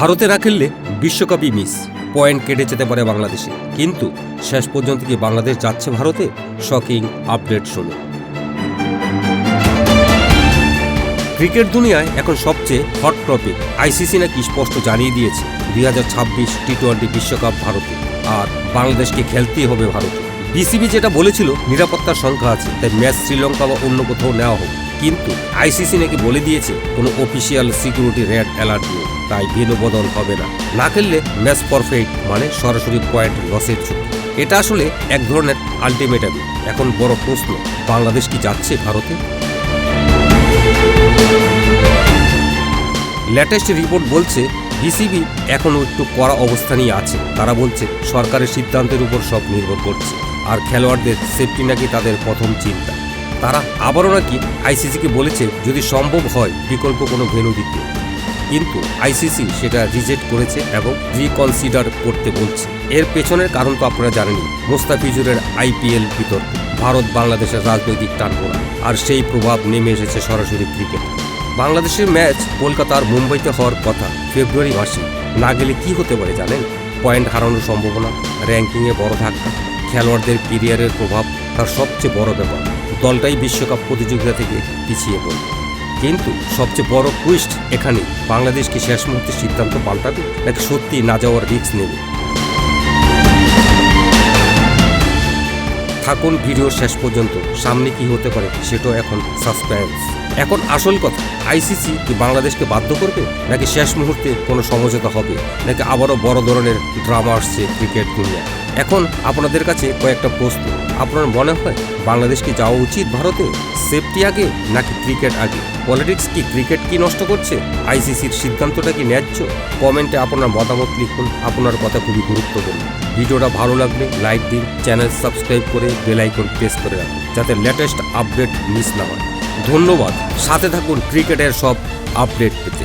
ভারতে না খেললে বিশ্বকাপই মিস পয়েন্ট কেটে যেতে পারে বাংলাদেশে। কিন্তু শেষ পর্যন্ত কি বাংলাদেশ যাচ্ছে ভারতে? শকিং আপডেট শুনুন। ক্রিকেট দুনিয়ায় এখন সবচেয়ে হট টপিক আইসিসি নাকি স্পষ্ট জানিয়ে দিয়েছে দুই হাজার ছাব্বিশ টি টোয়েন্টি বিশ্বকাপ ভারতে। আর বাংলাদেশকে খেলতেই হবে ভারতে। বিসিবি যেটা বলেছিল, নিরাপত্তার সংখ্যা আছে, তাই ম্যাচ শ্রীলঙ্কা বা অন্য কোথাও নেওয়া হোক। কিন্তু আইসিসি নাকি বলে দিয়েছে, কোনো অফিসিয়াল সিকিউরিটি রেড অ্যালার্ট নেই, তাই ভেনু বদল হবে না। না খেললে ম্যাচ পারফেক্ট মানে সরাসরি পয়েন্ট লসের ঝুঁকি। এটা আসলে এক ধরনের আলটিমেটাম এখন বড় প্রশ্ন, বাংলাদেশ কি যাচ্ছে ভারতে? লেটেস্ট রিপোর্ট বলছে বিসিবি এখনও একটু কড়া অবস্থানেই আছে। তারা বলছে, সরকারের সিদ্ধান্তের উপর সব নির্ভর করছে। আর খেলোয়াড়দের সেফটি নাকি তাদের প্রথম চিন্তা। তারা আবারও নাকি আইসিসিকে বলেছে যদি সম্ভব হয় বিকল্প কোনো ভেন্যু দিতে। কিন্তু আইসিসি সেটা রিজেক্ট করেছে এবং রিকনসিডার করতে বলছে। এর পেছনের কারণ তো আপনারা জানেনই, মোস্তাফিজুরের আইপিএল বিতর্ক ভারত বাংলাদেশের রাজনৈতিক টানপোড়া, আর সেই প্রভাব নেমে এসেছে সরাসরি ক্রিকেট। বাংলাদেশের ম্যাচ কলকাতার মুম্বাইতে হওয়ার কথা ফেব্রুয়ারি মাসে। না গেলে কি হতে পারে জানেন? পয়েন্ট হারানোর সম্ভাবনা, র্যাঙ্কিংয়ে বড় ধাক্কা, খেলোয়াড়দের কেরিয়ারের প্রভাব তার সবচেয়ে বড় ব্যাপার। দলটাই বিশ্বকাপ প্রতিযোগিতা থেকে পিছিয়ে পড়বে কিন্তু সবচেয়ে বড় টুইস্ট এখানে বাংলাদেশ কি শেষ মুহূর্তে সিদ্ধান্ত পাল্টাবে, নাকি সত্যি না যাওয়ার রিস্ক নেবে? থাকুন, ভিডিওর শেষ পর্যন্ত। সামনে কি হতে পারে সেটাও এখন সাসপেন্স এখন আসল কথা আইসিসি কি বাংলাদেশকে বাধ্য করবে, নাকি শেষ মুহূর্তে কোনো সমঝোতা হবে, নাকি আবারও বড় ধরনের ড্রামা আসছে ক্রিকেট দুনিয়া এখন আপনাদের কাছে কয়েকটা প্রশ্ন। আপনার মনে হয় বাংলাদেশ কি যাওয়া উচিত ভারতে? সেফটি আগে নাকি ক্রিকেট আগে? পলিটিক্স কি ক্রিকেট কি নষ্ট করছে? আইসিসির সিদ্ধান্তটা কি ন্যায্য? কমেন্টে আপনার মতামত লিখুন। আপনার কথা খুবই গুরুত্বপূর্ণ। ভিডিওটা ভালো লাগলে লাইক দিন চ্যানেল সাবস্ক্রাইব করে বেল আইকন প্রেস করে রাখুন, যাতে লেটেস্ট আপডেট মিস না হয়। ধন্যবাদ। সাথে থাকুন ক্রিকেটের সব আপডেট পেতে।